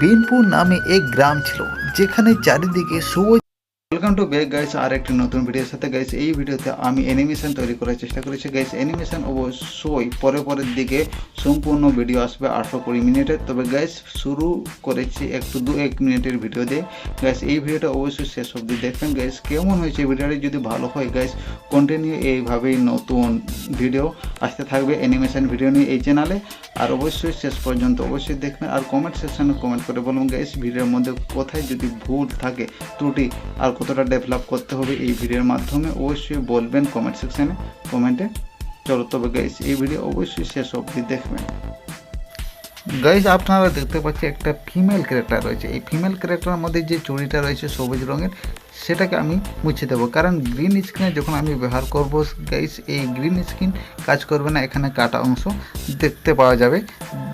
বিনপুর নামে এক গ্রাম ছিল, যেখানে চারিদিকে সবুজ ওয়েলকাম টু ব্যাক গাইস আর একটি নতুন ভিডিওর সাথে গাইস এই ভিডিওতে আমি অ্যানিমেশন তৈরি করার চেষ্টা করেছি গাইস অ্যানিমেশন অবশ্যই পরে পরের দিকে সম্পূর্ণ ভিডিও আসবে আটশো কুড়ি মিনিটের তবে গাইস শুরু করেছি একটু দু এক মিনিটের ভিডিও দিয়ে। গাইস এই ভিডিওটা অবশ্যই শেষ অবধি দেখবেন গাইস কেমন হয়েছে ভিডিওটি যদি ভালো হয় গাইস কন্টিনিউ এইভাবেই নতুন ভিডিও আসতে থাকবে অ্যানিমেশন ভিডিও নিয়ে এই চ্যানেলে আর অবশ্যই শেষ পর্যন্ত অবশ্যই দেখবেন আর কমেন্ট সেকশনে কমেন্ট করে বলুন গাইস, ভিডিওর মধ্যে কোথায় যদি ভুল থাকে, ত্রুটি, আর কতটা ডেভেলপ করতে হবে এই ভিডিওর মাধ্যমে অবশ্যই বলবেন কমেন্ট সেকশনে কমেন্টে চলো তবে গাইস, এই ভিডিও অবশ্যই শেষ অবধি দেখবেন। গাইজ আপনারা দেখতে পাচ্ছেন একটা ফিমেল ক্যারেক্টার রয়েছে। এই ফিমেল ক্যারেক্টারের মধ্যে যে চুড়িটা রয়েছে সবুজ রঙের সেটাকে আমি মুছে দেবো। কারণ গ্রিন স্ক্রিনে যখন আমি ব্যবহার করব গাইস এই গ্রিন স্ক্রিন কাজ করবে না। এখানে কাটা অংশ দেখতে পাওয়া যাবে।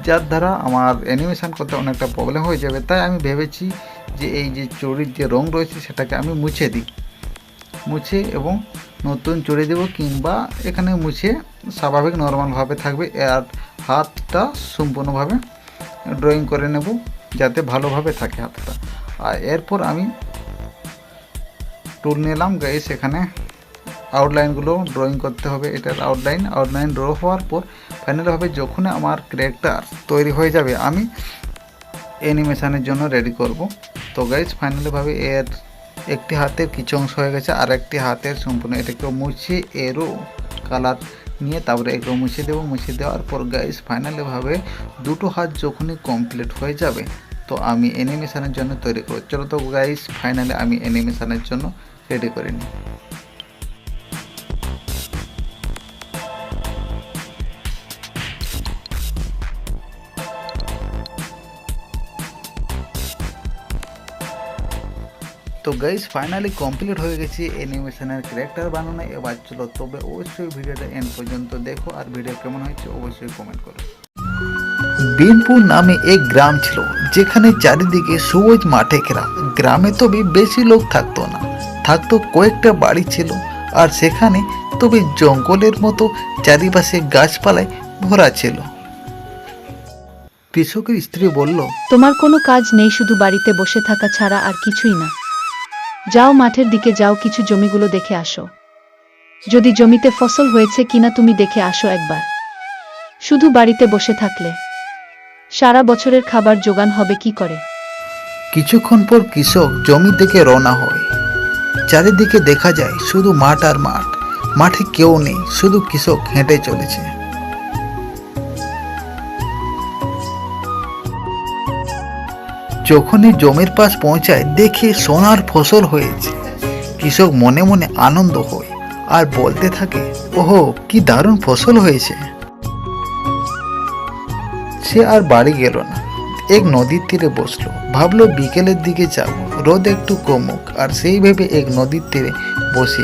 যার দ্বারা আমার অ্যানিমেশন করতে অনেকটা প্রবলেম হয়ে যাবে। তাই আমি ভেবেছি যে এই যে চুড়ির যে রং রয়েছে, সেটাকে আমি মুছে দিই। মুছে এবং নতুন চড়ে দেবো কিংবা এখানে মুছে স্বাভাবিক নর্মালভাবে থাকবে। আর হাতটা সম্পূর্ণভাবে ড্রয়িং করে নেব, যাতে ভালোভাবে থাকে হাতটা। আর এরপর আমি টুল নিলাম গাইস এখানে আউটলাইনগুলো ড্রয়িং করতে হবে, এটার আউটলাইন আউটলাইন ড্র হওয়ার পর ফাইনালভাবে যখন আমার ক্যারেক্টার তৈরি হয়ে যাবে, আমি অ্যানিমেশানের জন্য রেডি করব। তো গাইজ ফাইনালিভাবে এর একটি হাতের কিছু অংশ হয়ে গেছে, আর একটি হাতের সম্পূর্ণ এটাকে মুছে এরও কালার নিয়ে তারপরে এগুলো মুছে দেবো, মুছে দেওয়ার পর গাইজ ফাইনালিভাবে দুটো হাত যখনই কমপ্লিট হয়ে যাবে, তো আমি অ্যানিমেশানের জন্য তৈরি করব। চলো তো গাইজ ফাইনালি আমি অ্যানিমেশানের জন্য রেডি করে নিই। তো গাইজ ফাইনালি কমপ্লিট হয়ে গেছে অ্যানিমেশনের ক্যারেক্টার বানানো। এবার চলো তবে অবশ্যই ভিডিওটা এন্ড পর্যন্ত দেখো আর ভিডিও কেমন হয়েছে অবশ্যই কমেন্ট করো। বিনপুর নামে এক গ্রাম ছিল, যেখানে চারিদিকে সবুজ মাঠে ঘেরা। গ্রামে তবে বেশি লোক থাকতো না। থাকতো কয়েকটা বাড়ি ছিল। আর সেখানে তবে জঙ্গলের মতো চারিপাশে গাছপালায় ভরা ছিল। কৃষকের স্ত্রী বলল তোমার কোনো কাজ নেই শুধু বাড়িতে বসে থাকা ছাড়া আর কিছুই না। যাও মাঠের দিকে যাও কিছু জমিগুলো দেখে আসো। যদি জমিতে ফসল হয়েছে কিনা তুমি দেখে আসো একবার। শুধু বাড়িতে বসে থাকলে। সারা বছরের খাবার জোগান হবে কি করে? কিছুক্ষণ পর কৃষক জমি থেকে রওনা হয়। চারিদিকে দেখা যায় শুধু মাঠ আর মাঠ। মাঠে কেউ নেই, শুধু কৃষক হেঁটে চলেছে। যখনই জমির পাশ পৌঁছায়, দেখে সোনার ফসল হয়েছে। কৃষক মনে মনে আনন্দ হয় আর বলতে থাকে, ওহো, কি দারুণ ফসল হয়েছে। সে আর বাড়ি গেল না। এক নদীর তীরে বসল। ভাবলো বিকেলের দিকে যাব, রোদ একটু কমুক, আর সেই ভেবে এক নদীর তীরে বসে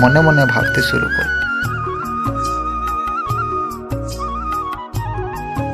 মনে মনে ভাবতে শুরু করল।